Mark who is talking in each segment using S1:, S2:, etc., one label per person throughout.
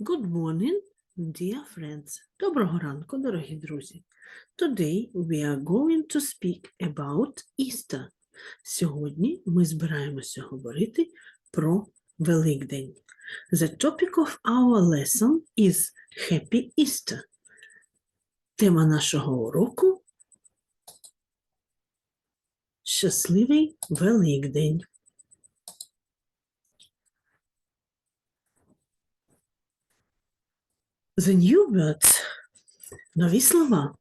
S1: Good morning, dear friends. Доброго ранку, дорогі друзі. Today we are going to speak about Easter. Сьогодні ми збираємося говорити про Великдень. The topic of our lesson is Happy Easter. Тема нашого уроку Щасливий Великдень. The new words. Нові слова.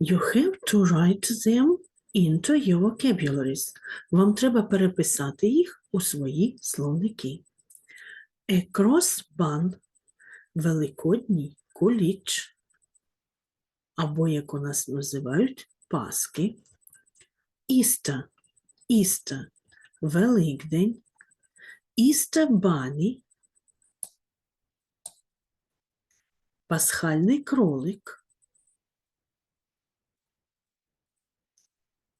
S1: You have to write them into your vocabularies. Вам треба переписати їх у свої словники. A crossbun – великодній куліч, або, як у нас називають, паски. Easter – Easter – Великдень. Easter bunny – Пасхальний кролик.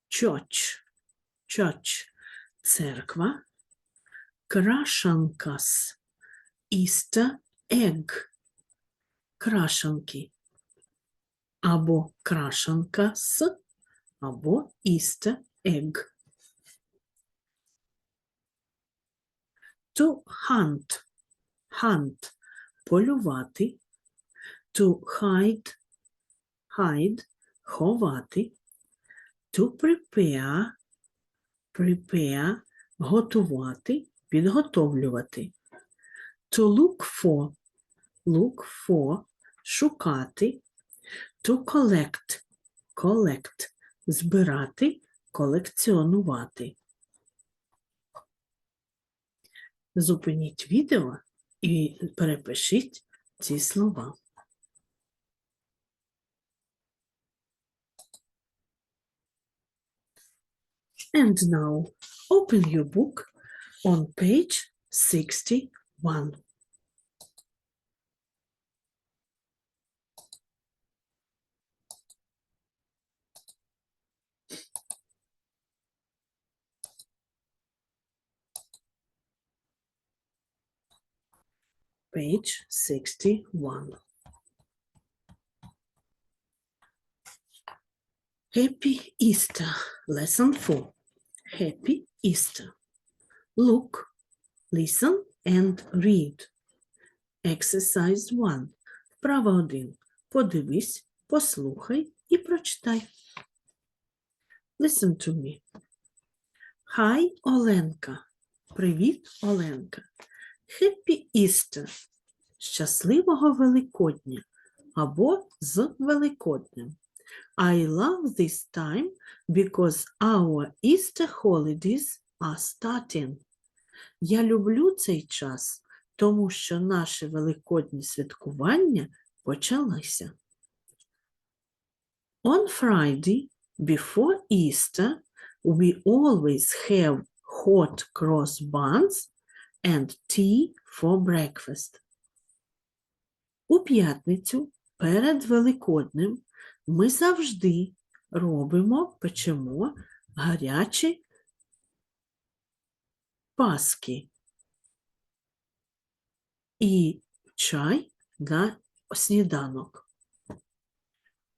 S1: Church. Church. Церква. Крашанкас. Easter egg. Крашанки. Або крашанкас, або Easter egg. To hunt. Hunt. Полювати to hide, hide, ховати, to prepare, prepare, готувати, підготовлювати, to look for, look for, шукати, to collect, collect, збирати, колекціонувати. Зупиніть відео і перепишіть ці слова. And now open your book on page 61. Page 61. Happy Easter, lesson 4. Happy Easter. Look, listen and read. Exercise 1. Вправа 1. Подивись, послухай і прочитай. Listen to me. Hi, Оленка. Привіт, Оленка. Happy Easter. Щасливого Великодня або з Великоднем. I love this time because our Easter holidays are starting. Я люблю цей час, тому що наші великодні святкування почалися. On Friday, before Easter, we always have hot cross buns and tea for breakfast. У п'ятницю перед Великоднем ми завжди робимо, печемо гарячі паски і чай на сніданок.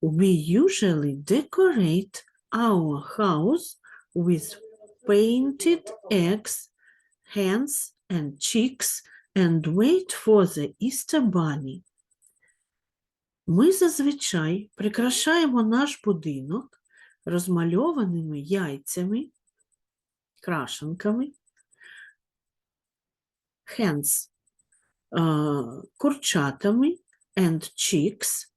S1: We usually decorate our house with painted eggs, hens and chicks and wait for the Easter bunny. Ми зазвичай прикрашаємо наш будинок розмальованими яйцями, крашенками, е, курчатами and chicks,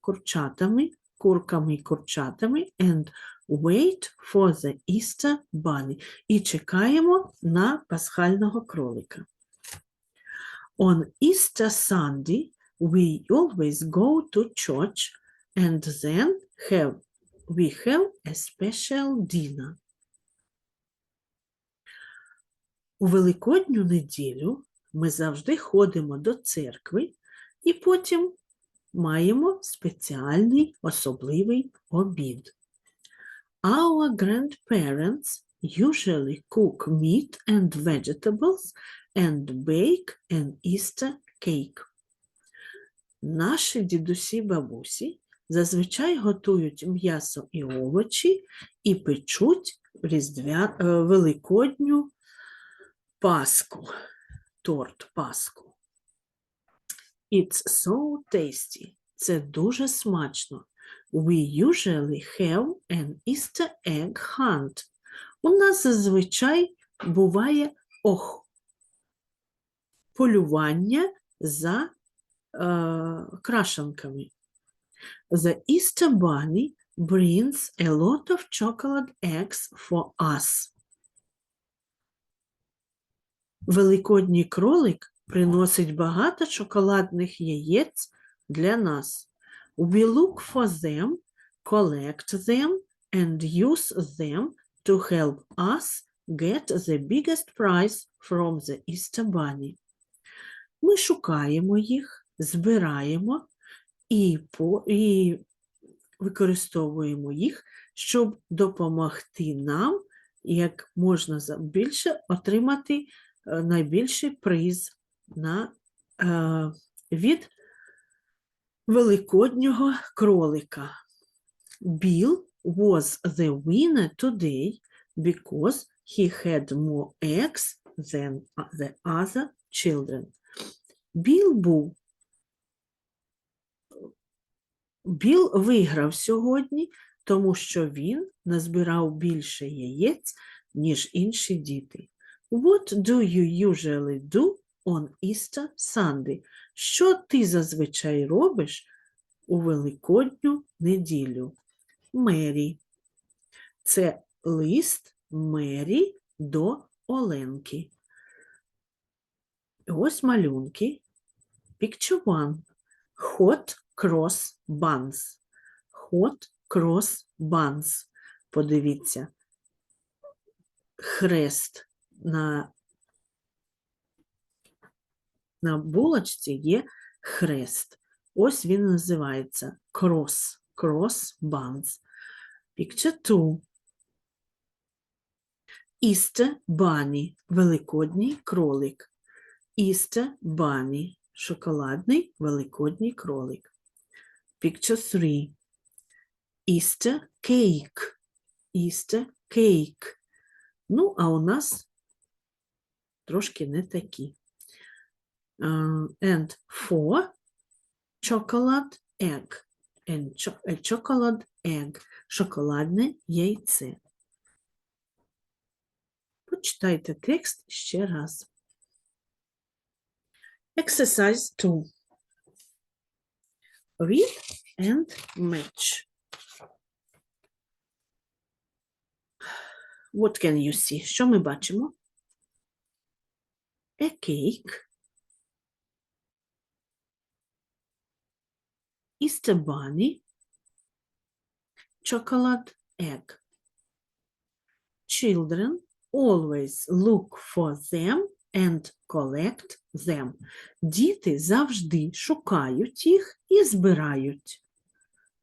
S1: курчатами, курками і курчатами and wait for the Easter bunny і чекаємо на пасхального кролика. On Easter Sunday we always go to church and then have we have a special dinner. У Великодню неділю ми завжди ходимо до церкви і потім маємо спеціальний особливий обід. Our grandparents usually cook meat and vegetables and bake an Easter cake. Наші дідусі бабусі зазвичай готують м'ясо і овочі і печуть різдвя... е, великодню паску, торт паску. It's so tasty. Це дуже смачно. We usually have an Easter egg hunt. У нас зазвичай буває ох, полювання за крашенками. The Easter Bunny brings a lot of chocolate eggs for us. Великодній кролик приносить багато шоколадних яєць для нас. We look for them, collect them, and use them to help us get the biggest prize from the Easter Bunny. Ми шукаємо їх, збираємо і, по, і використовуємо їх, щоб допомогти нам як можна більше отримати е, найбільший приз на, е, від великоднього кролика. Bill was the winner today because he had more eggs than the other children. Біл був Біл виграв сьогодні, тому що він назбирав більше яєць, ніж інші діти. What do you usually do on Easter Sunday? Що ти зазвичай робиш у Великодню неділю? Мері. Це лист Мері до Оленки. Ось малюнки. Picture one. Hot cross buns. Hot cross buns. Подивіться. Хрест на, на булочці є хрест. Ось він називається cross. Cross buns. Picture two. Easter bunny. Великодній кролик. Easter bunny. Шоколадний великодній кролик. Picture 3. Easter cake. Easter cake. Ну, а у нас трошки не такі. Uh, and four chocolate egg. And cho- a chocolate egg. Шоколадне яйце. Почитайте текст ще раз. Exercise 2. Read and match. What can you see? Що ми бачимо? A cake. Easter bunny. Chocolate egg. Children always look for them and collect them. Діти завжди шукають їх і збирають.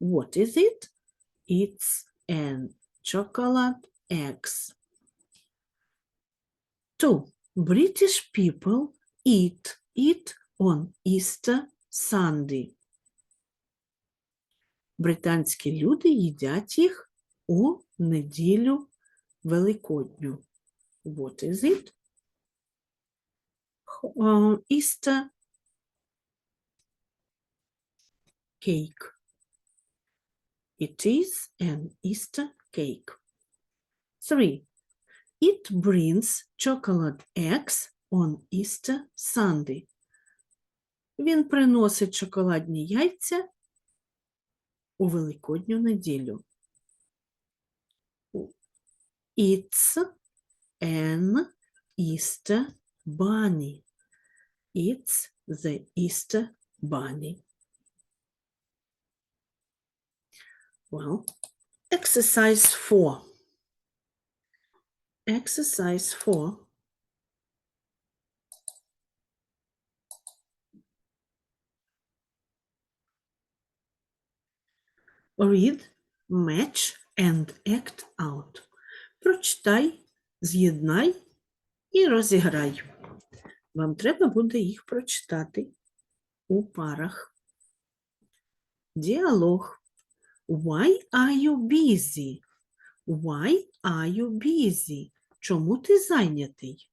S1: What is it? It's an chocolate eggs. Two. British people eat it on Easter Sunday. Британські люди їдять їх у неділю Великодню. What is it? Uh, Easter cake. It is an Easter cake. Three. It brings chocolate eggs on Easter Sunday. Він приносить шоколадні яйця у Великодню неділю. It's an Easter bunny. It's the Easter bunny. Well, exercise four. Exercise four. Read, match and act out. Прочитай, з'єднай і розіграй. Вам треба буде їх прочитати у парах. Діалог. Why are you busy? Why are you busy? Чому ти зайнятий?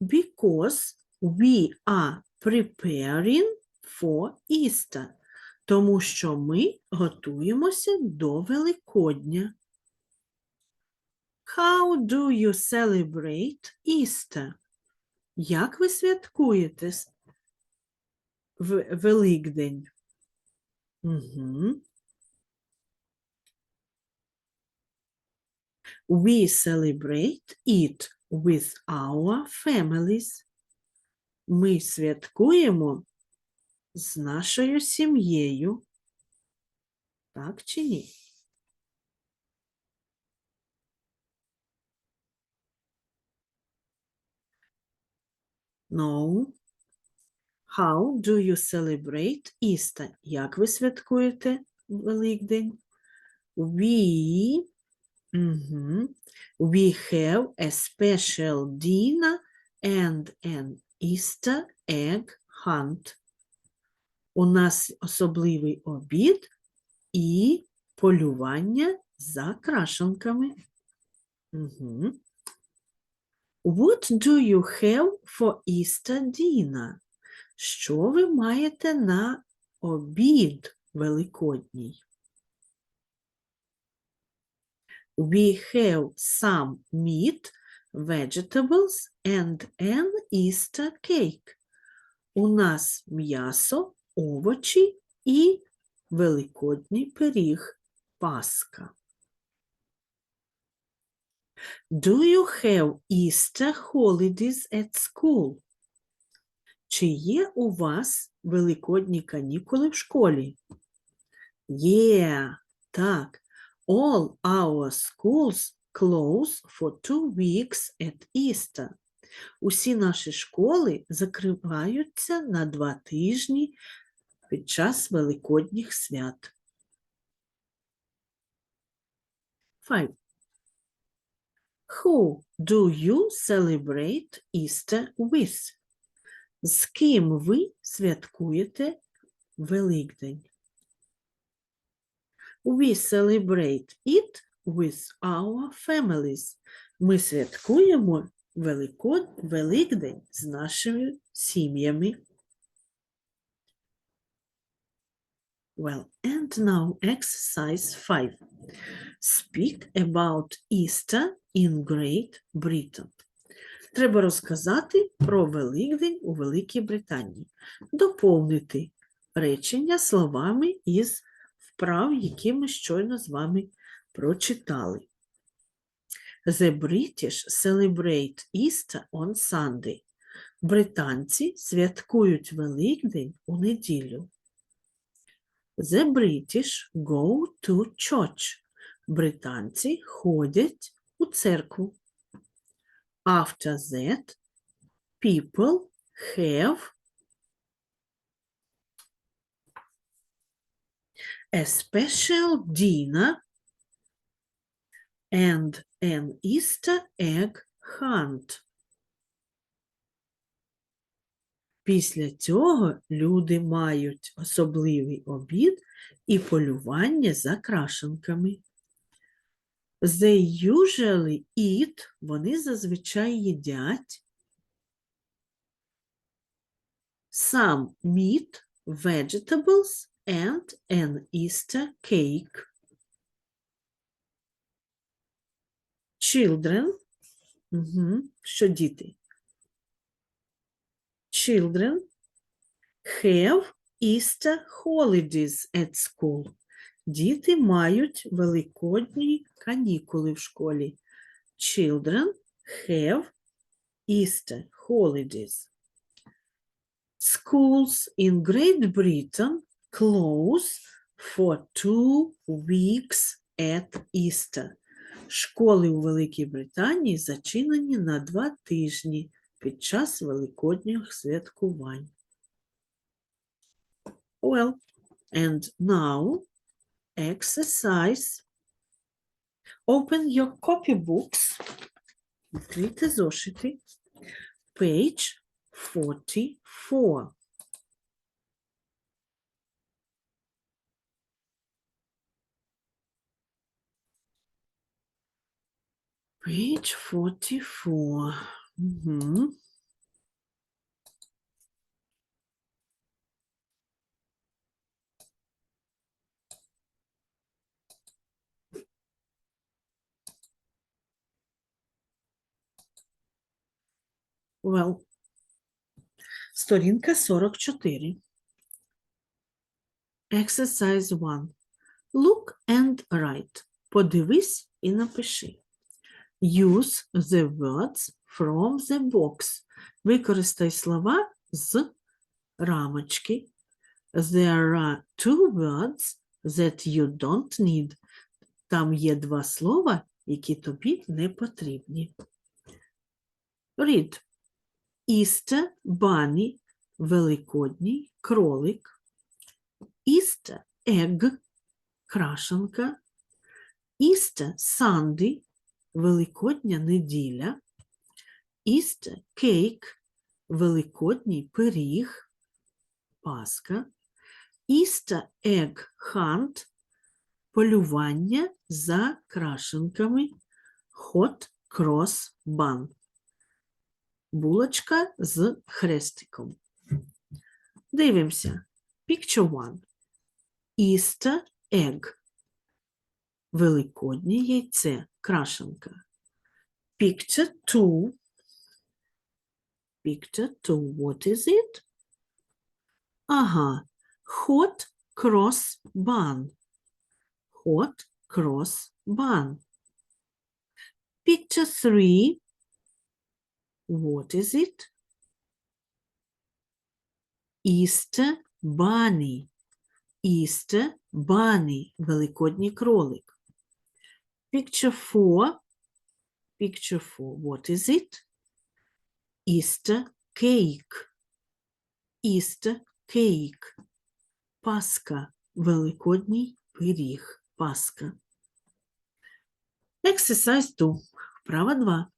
S1: Because we are preparing for Easter. Тому що ми готуємося до Великодня. How do you celebrate Easter? Як ви святкуєте В- Великдень? Угу. We celebrate it with our families. Ми святкуємо з нашою сім'єю. Так чи ні? No. How do you celebrate Easter? Як ви святкуєте Великдень? We, мгм, we have a special dinner and an Easter egg hunt. У нас особливий обід і полювання за крашенками. Мгм. What do you have for Easter dinner? Що ви маєте на обід великодній? We have some meat, vegetables and an Easter cake. У нас м'ясо, овочі і великодній пиріг Пасха. Do you have Easter holidays at school? Чи є у вас великодні канікули в школі? Є, так. All our schools close for two weeks at Easter. Усі наші школи закриваються на два тижні під час великодніх свят. Five. Who do you celebrate Easter with? З ким ви святкуєте Великдень? We celebrate it with our families. Ми святкуємо Велико... Великдень з нашими сім'ями. Well, and now exercise 5. Speak about Easter in Great Britain. Треба розказати про Великдень у Великій Британії. Доповнити речення словами із вправ, які ми щойно з вами прочитали. The British celebrate Easter on Sunday. Британці святкують Великдень у неділю. The British go to church. Британці ходять у церкву. After that, people have a special dinner and an Easter egg hunt. Після цього люди мають особливий обід і полювання за крашенками. They usually eat, вони зазвичай їдять some meat, vegetables and an Easter cake. Children, угу. що діти? Children have Easter holidays at school. Діти мають великодні канікули в школі. Children have Easter holidays. Schools in Great Britain close for two weeks at Easter. Школи у Великій Британії зачинені на два тижні під час великодніх святкувань. Well, and now exercise. Open your copybooks. Відкрийте зошити. Page 44. Page 44. Угу. Well, сторінка 44. Exercise 1. Look and write. Подивись і напиши. Use the words from the box. Використай слова з рамочки. There are two words that you don't need. Там є два слова, які тобі не потрібні. Read. Easter bunny – великодній кролик. Easter egg – крашенка. Easter Sunday – великодня неділя. Easter cake – великодній пиріг, паска. Easter egg hunt – полювання за крашенками. Hot cross bun булочка з хрестиком. Дивимося. Picture one. Easter egg. Великоднє яйце, крашенка. Picture two. Picture two. What is it? Ага. Hot cross bun. Hot cross bun. Picture three. What is it? Easter bunny. Easter bunny. Великодній кролик. Picture four. Picture four. What is it? Easter cake. Easter cake. Паска. Великодній пиріг. Паска. Exercise 2. Вправа 2.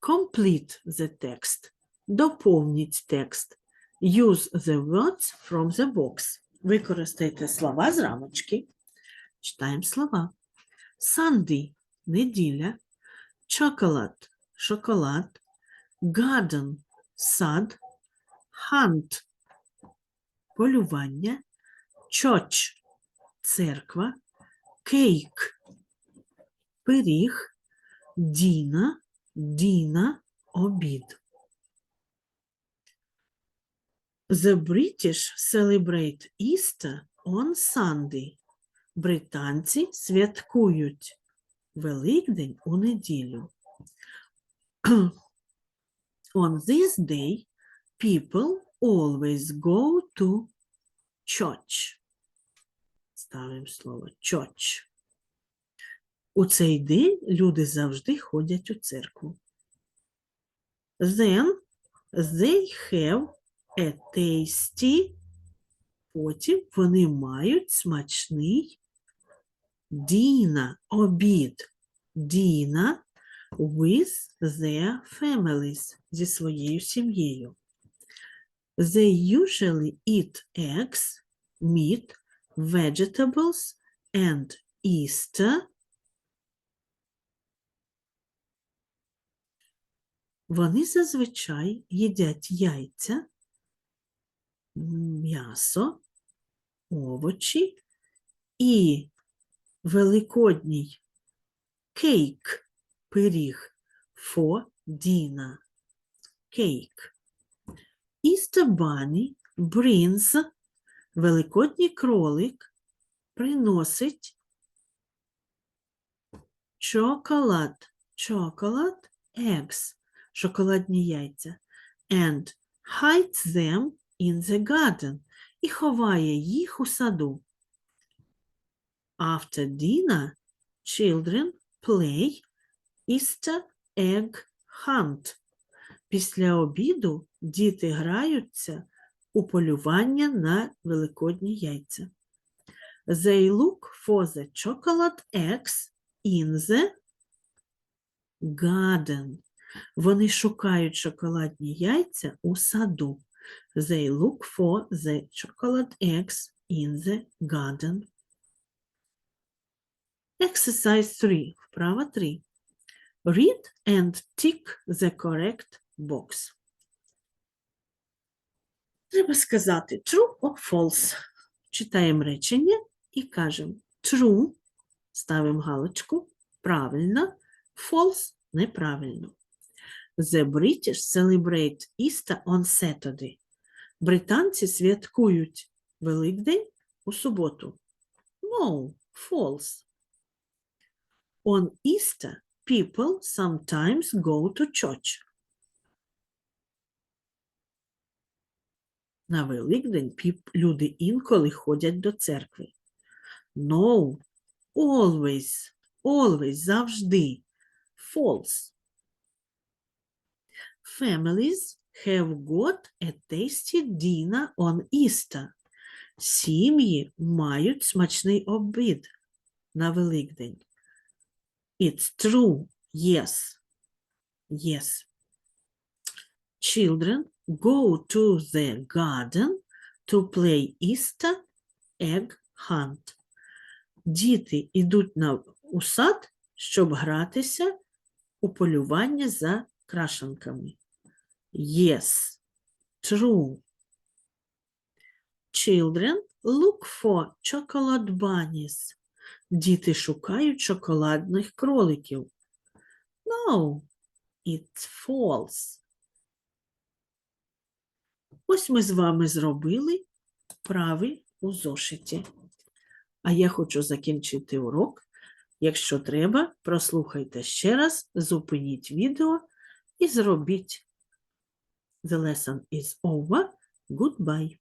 S1: Complete the text. Доповніть текст. Use the words from the box. Використайте слова з рамочки. Читаємо слова. Sunday – неділя. Chocolate – шоколад. Garden – сад. Hunt – полювання. Church – церква. Cake – пиріг. Діна Діна обід. The British celebrate Easter on Sunday. Британці святкують Великдень у неділю. On this day, people always go to church. Ставимо слово church. У цей день люди завжди ходять у церкву. Then they have a tasty, потім вони мають смачний dinner, обід. Dinner with their families, зі своєю сім'єю. They usually eat eggs, meat, vegetables and Easter Вони зазвичай їдять яйця, м'ясо, овочі і великодній кейк, пиріг for dinner. Кейк. Easter Bunny brings великодній кролик приносить chocolate, chocolate eggs шоколадні яйця and hides them in the garden і ховає їх у саду. After dinner, children play Easter egg hunt. Після обіду діти граються у полювання на великодні яйця. They look for the chocolate eggs in the garden. Вони шукають шоколадні яйця у саду. They look for the chocolate eggs in the garden. Exercise 3. Вправа 3. Read and tick the correct box. Треба сказати true or false. Читаємо речення і кажемо true, ставимо галочку, правильно, false – неправильно. The British celebrate Easter on Saturday. Британці святкують Великдень у суботу. No, false. On Easter, people sometimes go to church. На Великдень люди інколи ходять до церкви. No, always, always, завжди. False. Families have got a tasty dinner on Easter. Сім'ї мають смачний обід на Великдень. It's true. Yes. Yes. Children go to the garden to play Easter egg hunt. Діти йдуть на, у сад, щоб гратися у полювання за крашенками. Yes, true. Children look for chocolate bunnies. Діти шукають шоколадних кроликів. No, it's false. Ось ми з вами зробили прави у зошиті. А я хочу закінчити урок. Якщо треба, прослухайте ще раз, зупиніть відео і зробіть. The lesson is over. Goodbye.